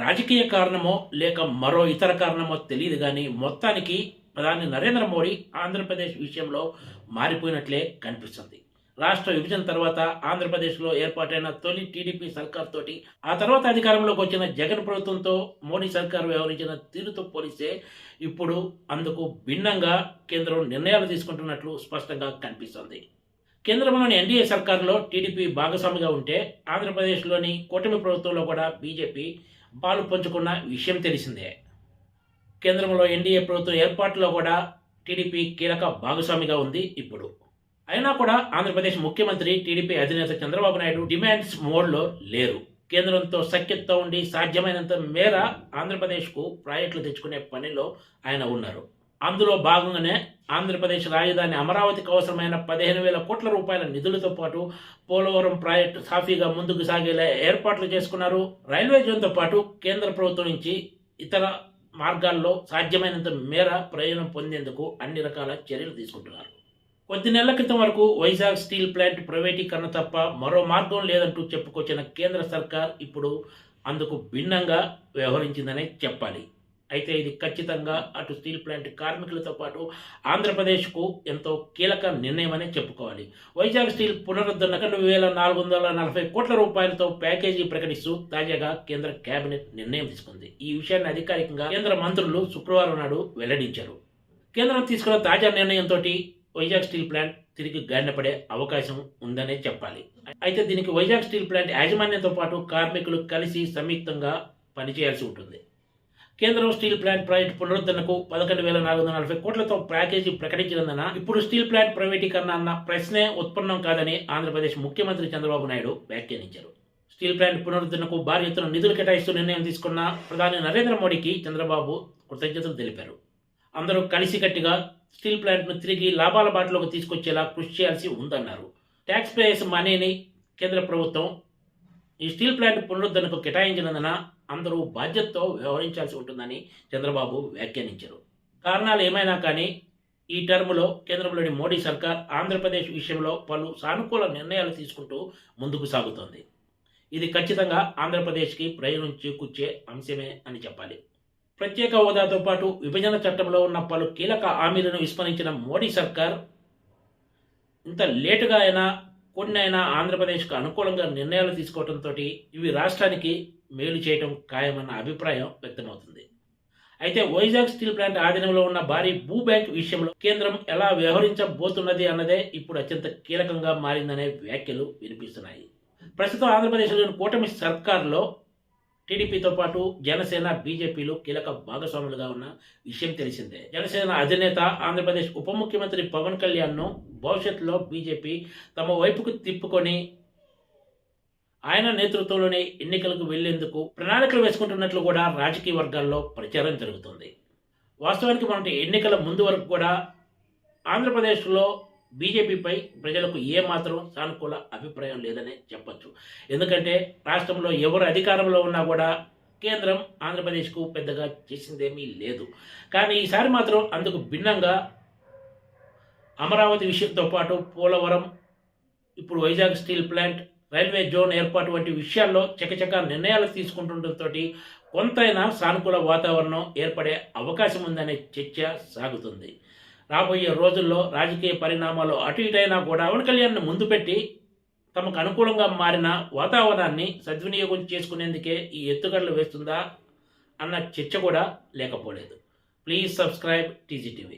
రాజకీయ కారణమో లేక మరో ఇతర కారణమో తెలియదు కానీ మొత్తానికి ప్రధాని నరేంద్ర మోడీ ఆంధ్రప్రదేశ్ విషయంలో మారిపోయినట్లే కనిపిస్తుంది. రాష్ట్ర విభజన తర్వాత ఆంధ్రప్రదేశ్లో ఏర్పాటైన తొలి టీడీపీ సర్కార్ తోటి ఆ తర్వాత అధికారంలోకి వచ్చిన జగన్ ప్రభుత్వంతో మోడీ సర్కార్ వ్యవహరించిన తీరుతో పోలిస్తే ఇప్పుడు అందుకు భిన్నంగా కేంద్రం నిర్ణయాలు తీసుకుంటున్నట్లు స్పష్టంగా కనిపిస్తుంది. కేంద్రంలోని ఎన్డీఏ సర్కారులో టీడీపీ భాగస్వామిగా ఉంటే ఆంధ్రప్రదేశ్లోని కూటమి ప్రభుత్వంలో కూడా బీజేపీ పాలు పంచుకున్న విషయం తెలిసిందే. కేంద్రంలో ఎన్డీఏ ప్రభుత్వం ఏర్పాటులో కూడా టీడీపీ కీలక భాగస్వామిగా ఉంది ఇప్పుడు. అయినా కూడా ఆంధ్రప్రదేశ్ ముఖ్యమంత్రి టీడీపీ అధినేత చంద్రబాబు నాయుడు డిమాండ్స్ మోడ్లో లేరు. కేంద్రంతో సఖ్యతతో ఉండి సాధ్యమైనంత మేర ఆంధ్రప్రదేశ్కు ప్రాజెక్టులు తెచ్చుకునే పనిలో ఆయన ఉన్నారు. అందులో భాగంగానే ఆంధ్రప్రదేశ్ రాజధాని అమరావతికి అవసరమైన పదిహేను వేల కోట్ల రూపాయల నిధులతో పాటు పోలవరం ప్రాజెక్టు సాఫీగా ముందుకు సాగేలా ఏర్పాట్లు చేసుకున్నారు. రైల్వే జోన్తో పాటు కేంద్ర ప్రభుత్వం నుంచి ఇతర మార్గాల్లో సాధ్యమైనంత మేర ప్రయోజనం పొందేందుకు అన్ని రకాల చర్యలు తీసుకుంటున్నారు. కొద్ది నెలల క్రితం వరకు వైజాగ్ స్టీల్ ప్లాంట్ ప్రైవేటీకరణ తప్ప మరో మార్గం లేదంటూ చెప్పుకొచ్చిన కేంద్ర సర్కార్ ఇప్పుడు అందుకు భిన్నంగా వ్యవహరించిందనే చెప్పాలి. అయితే ఇది ఖచ్చితంగా అటు స్టీల్ ప్లాంట్ కార్మికులతో పాటు ఆంధ్రప్రదేశ్కు ఎంతో కీలక నిర్ణయమనే చెప్పుకోవాలి. వైజాగ్ స్టీల్ పునరుద్ధరణకు రెండు వేల నాలుగు వందల నలభై కోట్ల రూపాయలతో ప్యాకేజీ ప్రకటిస్తూ తాజాగా కేంద్ర కేబినెట్ నిర్ణయం తీసుకుంది. ఈ విషయాన్ని అధికారికంగా కేంద్ర మంత్రులు శుక్రవారం నాడు వెల్లడించారు. కేంద్రం తీసుకున్న తాజా నిర్ణయంతో వైజాగ్ స్టీల్ ప్లాంట్ తిరిగి గాడినపడే అవకాశం ఉందనే చెప్పాలి. అయితే దీనికి వైజాగ్ స్టీల్ ప్లాంట్ యాజమాన్యంతో పాటు కార్మికులు కలిసి సంయుక్తంగా పనిచేయాల్సి ఉంటుంది. కేంద్రం స్టీల్ ప్లాంట్ ప్రాజెక్టు పునరుద్ధరణకు పదకొండు వేల నాలుగు వందల నలభై కోట్లతో ప్యాకేజీ ప్రకటించినందున ఇప్పుడు స్టీల్ ప్లాంట్ ప్రైవేటీకరణ అన్న ప్రశ్నే ఉత్పన్నం కాదని ఆంధ్రప్రదేశ్ ముఖ్యమంత్రి చంద్రబాబు నాయుడు వ్యాఖ్యానించారు. స్టీల్ ప్లాంట్ పునరుద్ధరణకు భారీ ఎత్తున నిధులు కేటాయిస్తూ నిర్ణయం తీసుకున్న ప్రధాని నరేంద్ర మోడీకి చంద్రబాబు కృతజ్ఞతలు తెలిపారు. అందరూ కలిసికట్టుగా స్టీల్ ప్లాంట్ను తిరిగి లాభాల బాటలోకి తీసుకొచ్చేలా కృషి చేయాల్సి ఉందన్నారు. ట్యాక్స్ పేయర్స్ మనీని కేంద్ర ప్రభుత్వం ఈ స్టీల్ ప్లాంట్ పునరుద్ధరణకు కేటాయించినందున అందరూ బాధ్యతతో వ్యవహరించాల్సి ఉంటుందని చంద్రబాబు వ్యాఖ్యానించారు. కారణాలు ఏమైనా కానీ ఈ టర్మ్లో కేంద్రంలోని మోడీ సర్కార్ ఆంధ్రప్రదేశ్ విషయంలో పలు సానుకూల నిర్ణయాలు తీసుకుంటూ ముందుకు సాగుతోంది. ఇది ఖచ్చితంగా ఆంధ్రప్రదేశ్కి ప్రయోజనం చేకూర్చే అంశమే అని చెప్పాలి. ప్రత్యేక హోదాతో పాటు విభజన చట్టంలో ఉన్న పలు కీలక హామీలను విస్మరించిన మోడీ సర్కార్ ఇంత లేటుగా అయినా కొన్ని అయినా ఆంధ్రప్రదేశ్కు అనుకూలంగా నిర్ణయాలు తీసుకోవడంతో ఇవి రాష్ట్రానికి మేలు చేయటం ఖాయమన్న అభిప్రాయం వ్యక్తమవుతుంది. అయితే వైజాగ్ స్టీల్ ప్లాంట్ ఆధీనంలో ఉన్న భారీ భూ బ్యాంక్ విషయంలో కేంద్రం ఎలా వ్యవహరించబోతున్నది అన్నదే ఇప్పుడు అత్యంత కీలకంగా మారిందనే వ్యాఖ్యలు వినిపిస్తున్నాయి. ప్రస్తుతం ఆంధ్రప్రదేశ్లోని కూటమి సర్కార్లో టీడీపీతో పాటు జనసేన బీజేపీలు కీలక భాగస్వాములుగా ఉన్న విషయం తెలిసిందే. జనసేన అధినేత ఆంధ్రప్రదేశ్ ఉప ముఖ్యమంత్రి పవన్ కళ్యాణ్ను భవిష్యత్తులో బీజేపీ తమ వైపుకు తిప్పుకొని ఆయన నేతృత్వంలోని ఎన్నికలకు వెళ్ళేందుకు ప్రణాళికలు వేసుకుంటున్నట్లు కూడా రాజకీయ వర్గాల్లో ప్రచారం జరుగుతుంది. వాస్తవానికి మన ఎన్నికల ముందు వరకు కూడా ఆంధ్రప్రదేశ్లో బీజేపీపై ప్రజలకు ఏమాత్రం సానుకూల అభిప్రాయం లేదనే చెప్పచ్చు. ఎందుకంటే రాష్ట్రంలో ఎవరు అధికారంలో ఉన్నా కూడా కేంద్రం ఆంధ్రప్రదేశ్కు పెద్దగా చేసిందేమీ లేదు. కానీ ఈసారి మాత్రం అందుకు భిన్నంగా అమరావతి విషయంతో పాటు పోలవరం ఇప్పుడు Vizag steel plant railway zone ఏర్పాటు వంటి విషయాల్లో చకచక నిర్ణయాలు తీసుకుంటుండటంతో కొంతైనా సానుకూల వాతావరణం ఏర్పడే అవకాశం ఉందనే చర్చ సాగుతుంది. రాబోయే రోజుల్లో రాజకీయ పరిణామాలు అటు ఇటైనా కూడా పవన్ కళ్యాణ్ను ముందు పెట్టి తమకు అనుకూలంగా మారిన వాతావరణాన్ని సద్వినియోగం చేసుకునేందుకే ఈ ఎత్తుగడలు వేస్తుందా అన్న చర్చ కూడా లేకపోలేదు. Please subscribe TGTV